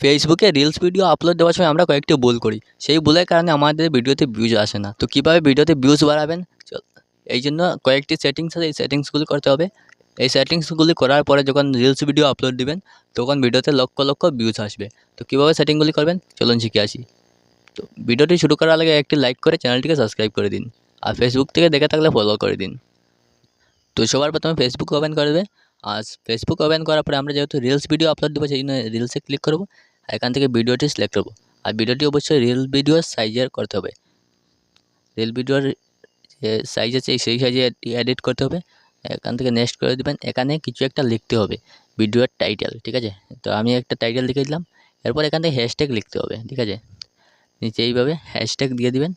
ফেসবুকে reels video upload দেওয়ার সময় আমরা কয়েকটি ভুল করি। সেই ভুলের কারণে আমাদের ভিডিওতে ভিউজ আসে না। তো কীভাবে ভিডিওতে ভিউজ বাড়াবেন? চল, এই জন্য কয়েকটি সেটিংস আছে, এই সেটিংসগুলি করতে হবে। এই সেটিংসগুলি করার পরে যখন রিলস ভিডিও আপলোড দিবেন, তখন ভিডিওতে লক্ষ লক্ষ ভিউজ আসবে। তো কীভাবে সেটিংগুলি করবেন? চলুন শিখে আসি। তো ভিডিওটি শুরু করার আগে একটি লাইক করে চ্যানেলটিকে সাবস্ক্রাইব করে দিন আর ফেসবুক থেকে দেখে থাকলে ফলো করে দিন। তো সবার প্রথমে ফেসবুক ওপেন করবে আর ফেসবুক ওপেন করার পরে আমরা যেহেতু রিলস ভিডিও আপলোড দেবো, সেই জন্য রিলসে ক্লিক করব। এখান থেকে ভিডিওটি সিলেক্ট করব। আর ভিডিওটি অবশ্যই রিল ভিডিওর সাইজের করতে হবে। রিল ভিডিওর যে সাইজ আছে, সেই সাইজে এডিট করতে হবে। এখান থেকে নেক্সট করে দেবেন। এখানে কিছু একটা লিখতে হবে ভিডিওর টাইটেল ঠিক আছে? তো আমি একটা টাইটেল লিখে দিলাম। এরপর এখান থেকে হ্যাশট্যাগ লিখতে হবে, ঠিক আছে? নিচে এইভাবে হ্যাশট্যাগ দিয়ে দিবেন।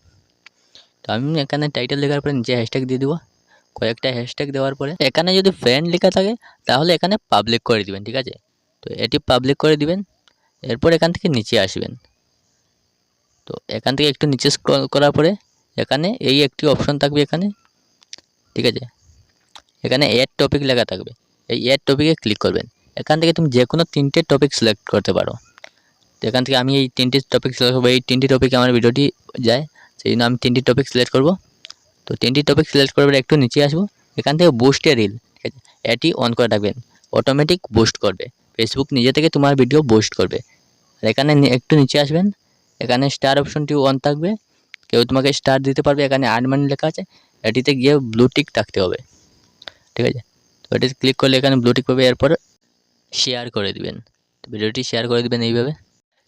তো আমি এখানে টাইটেল লেখার পরে নিচে হ্যাশট্যাগ দিয়ে দেবো। কয়েকটা হ্যাশট্যাগ দেওয়ার পরে এখানে যদি ফ্রেন্ড লেখা থাকে, তাহলে এখানে পাবলিক করে দিবেন, ঠিক আছে? তো এটি পাবলিক করে দিবেন। এরপর এখান থেকে নিচে আসবেন। তো এখান থেকে একটু নিচে স্ক্রল করার পরে এখানে এই একটি অপশন থাকবে এখানে, ঠিক আছে? এখানে এড টপিক লেখা থাকবে। এই এড টপিকে ক্লিক করবেন। এখান থেকে তুমি যে কোনো তিনটে টপিক সিলেক্ট করতে পারো। তো এখান থেকে আমি এই তিনটি টপিক সিলেক্ট করব। এই তিনটি টপিকে আমার ভিডিওটি যায় সেই জন্য আমি তিনটি টপিক সিলেক্ট করব। তো তিনটি টপিক সিলেক্ট করবার একটু নিচে আসব। এখান থেকে বুস্টে রিল ঠিক আছে? এটি অন করে রাখবেন। অটোমেটিক বুস্ট করবে। ফেসবুক নিজে থেকে তোমার ভিডিও বুস্ট করবে। এখানে একটু নিচে আসবেন। এখানে স্টার অপশনটি অন থাকবে। কেউ তোমাকে স্টার দিতে পারবে। এখানে আট মানি লেখা আছে। এটিতে গিয়ে ব্লুটিক থাকতে হবে। ঠিক আছে? তো এটিতে ক্লিক করলে এখানে ব্লুটিক পাবে। এরপর শেয়ার করে দিবেন। ভিডিওটি শেয়ার করে দিবেন এইভাবে।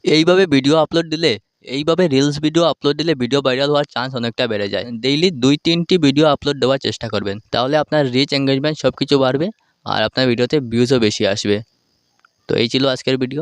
এইভাবে ভিডিও আপলোড দিলে, এইভাবে রিলস ভিডিও আপলোড দিলে ভিডিও ভাইরাল হওয়ার চান্স অনেকটা বেড়ে যায়। ডেইলি দুই, তিনটি ভিডিও আপলোড দেওয়ার চেষ্টা করবেন। তাহলে আপনার রিচ এঙ্গেজমেন্ট সব কিছু বাড়বে আর আপনার ভিডিওতে ভিউজও বেশি আসবে। তো এই ছিল আজকের ভিডিও